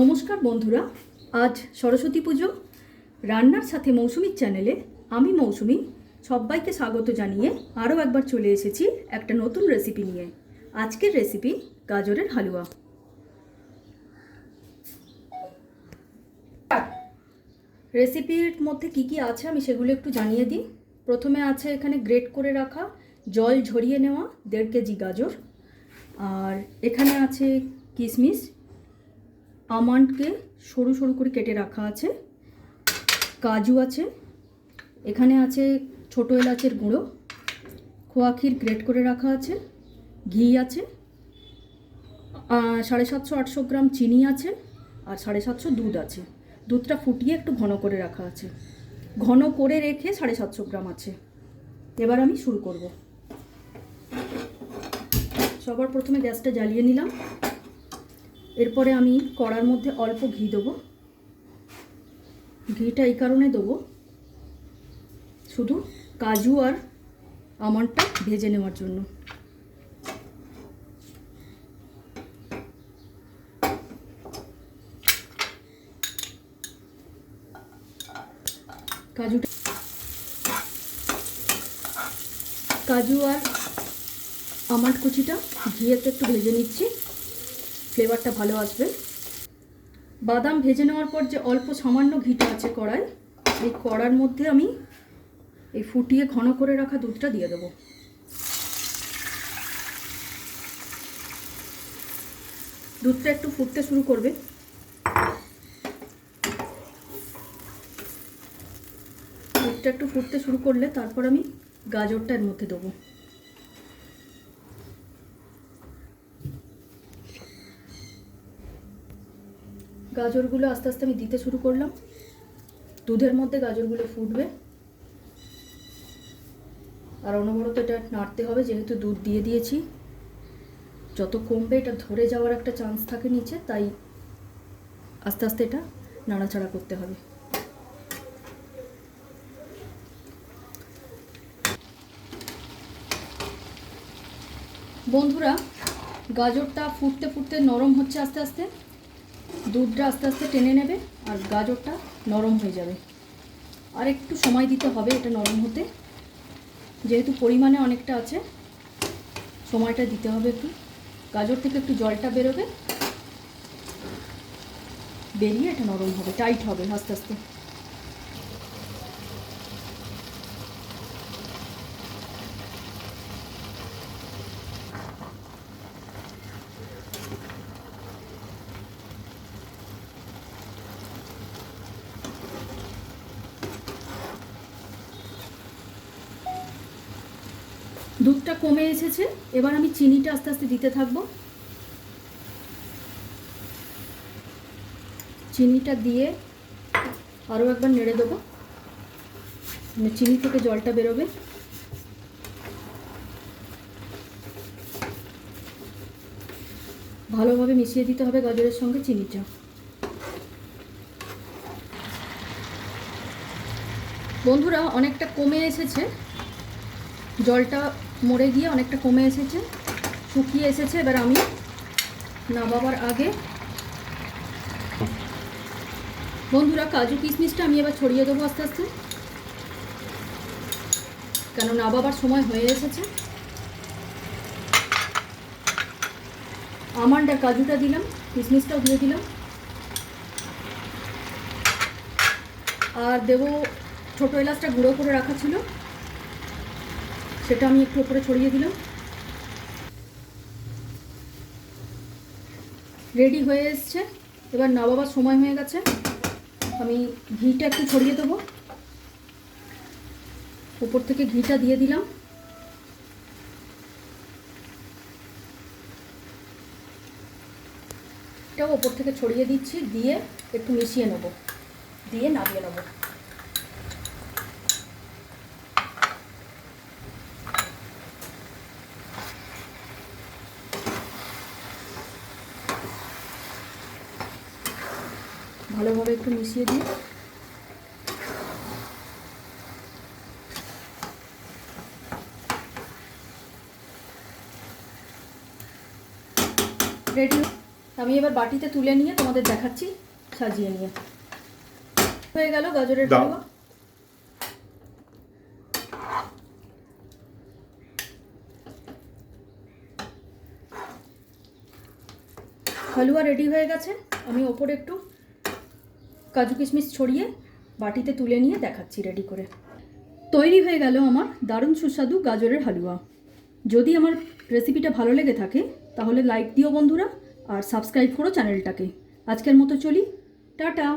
নমস্কার বন্ধুরা, আজ সরস্বতী পুজো। রান্নার সাথে মৌসুমীর চ্যানেলে আমি মৌসুমি, সবাইকে স্বাগত জানিয়ে আরও একবার চলে এসেছি একটা নতুন রেসিপি নিয়ে। আজকের রেসিপি গাজরের হালুয়া। রেসিপির মধ্যে কি কি আছে আমি সেগুলো একটু জানিয়ে দিই। প্রথমে আছে এখানে গ্রেট করে রাখা জল ঝরিয়ে নেওয়া দেড় কেজি গাজর। আর এখানে আছে কিশমিশ আমন্ডকে সরু সরু করে কেটে রাখা আছে। কাজু আছে। এখানে আছে ছোট এলাচের গুঁড়ো। খোয়া ক্ষীর গ্রেট করে রাখা আছে। ঘি আছে। সাড়ে সাতশো আটশো গ্রাম চিনি আছে আর সাড়ে সাতশো দুধ আছে। দুধটা ফুটিয়ে একটু ঘন করে রাখা আছে। ঘন করে রেখে সাড়ে সাতশো গ্রাম আছে। এবার আমি শুরু করব। সবার প্রথমে গ্যাসটা জ্বালিয়ে নিলাম। এরপরে আমি কড়ার মধ্যে অল্প ঘি দেবো। ঘিটা এই কারণে দেবো, শুধু কাজু আর আমন্ডটা ভেজে নেওয়ার জন্য। কাজুটা কাজু আর আমন্ড কুচিটা ঘিয়েতে একটু ভেজে নিচ্ছি। ফ্লেভারটা ভালো আসবে। বাদাম ভেজে নেওয়ার পর যে অল্প সামান্য ঘিটা আছে কড়াই, এই কড়ার মধ্যে আমি এই ফুটিয়ে ঘন করে রাখা দুধটা দিয়ে দেবো। দুধটা একটু ফুটতে শুরু করবে। দুধটা একটু ফুটতে শুরু করলে তারপর আমি গাজরটা এর মধ্যে দেবো। গাজরগুলো আস্তে আস্তে আমি দিতে শুরু করলাম। দুধের মধ্যে গাজরগুলো ফুটবে। আর অনবরত এটা নাড়তে হবে, যেহেতু দুধ দিয়ে দিয়েছি। যত কমবে এটা ধরে যাওয়ার একটা চান্স থাকে নিচে, তাই আস্তে আস্তে এটা নাড়াচাড়া করতে হবে। বন্ধুরা, গাজরটা ফুটতে ফুটতে নরম হচ্ছে আস্তে আস্তে। দুধটা আস্তে আস্তে টেনে নেবে আর গাজরটা নরম হয়ে যাবে। আর একটু সময় দিতে হবে এটা নরম হতে। যেহেতু পরিমাণে অনেকটা আছে, সময়টা দিতে হবে একটু। গাজর থেকে একটু জলটা বেরোবে, বেরিয়ে এটা নরম হবে, টাইট হবে আস্তে আস্তে। দুধটা কমে এসেছে, এবার আমি চিনিটা আস্তে আস্তে দিতে থাকব। চিনিটা দিয়ে আরও একবার নেড়ে দেবো। মানে চিনি থেকে জলটা বেরোবে। ভালোভাবে মিশিয়ে দিতে হবে গাজরের সঙ্গে চিনিটা। বন্ধুরা, অনেকটা কমে এসেছে। জলটা মরে গিয়ে অনেকটা কমে এসেছে, শুকিয়ে এসেছে। এবার আমি নামাবার আগে বন্ধুরা কাজু কিশমিশটা আমি এবার ছড়িয়ে দেবো আস্তে আস্তে। কেন নামাবার সময় হয়ে এসেছে। আমন্ড আর কাজুটা দিলাম, কিশমিশটাও দিয়ে দিলাম। আর দেবো ছোটো এলাচটা গুঁড়ো করে রাখা ছিল। সেটা আমি একটু উপরে ছড়িয়ে দিলাম। রেডি হয়ে এসছে। এবার নামাবার সময় হয়ে গেছে। আমি ঘিটা একটু ছড়িয়ে দেবো। উপর থেকে ঘিটা দিয়ে দিলাম। এটাও ওপর থেকে ছড়িয়ে দিচ্ছি। দিয়ে একটু মিশিয়ে নেব। দিয়ে নামিয়ে নেব। ভালোভাবে একটু মিশিয়ে দিই। রেডি আমি এবার বাটিতে তুলে নিয়ে তোমাদের দেখাচ্ছি সাজিয়ে নিয়ে। হয়ে গেল গাজরের। হালুয়া। হালুয়া রেডি হয়ে গেছে। আমি ওপরে একটু কাজু কিশমিশ ছড়িয়ে বাটিতে তুলে নিয়ে দেখাচ্ছি রেডি করে। তৈরি হয়ে গেল আমার দারুণ সুস্বাদু গাজরের হালুয়া। যদি আমার রেসিপিটা ভালো লেগে থাকে, তাহলে লাইক দিও বন্ধুরা, আর সাবস্ক্রাইব করো চ্যানেলটাকে আজকের মতো চলি, টাটা!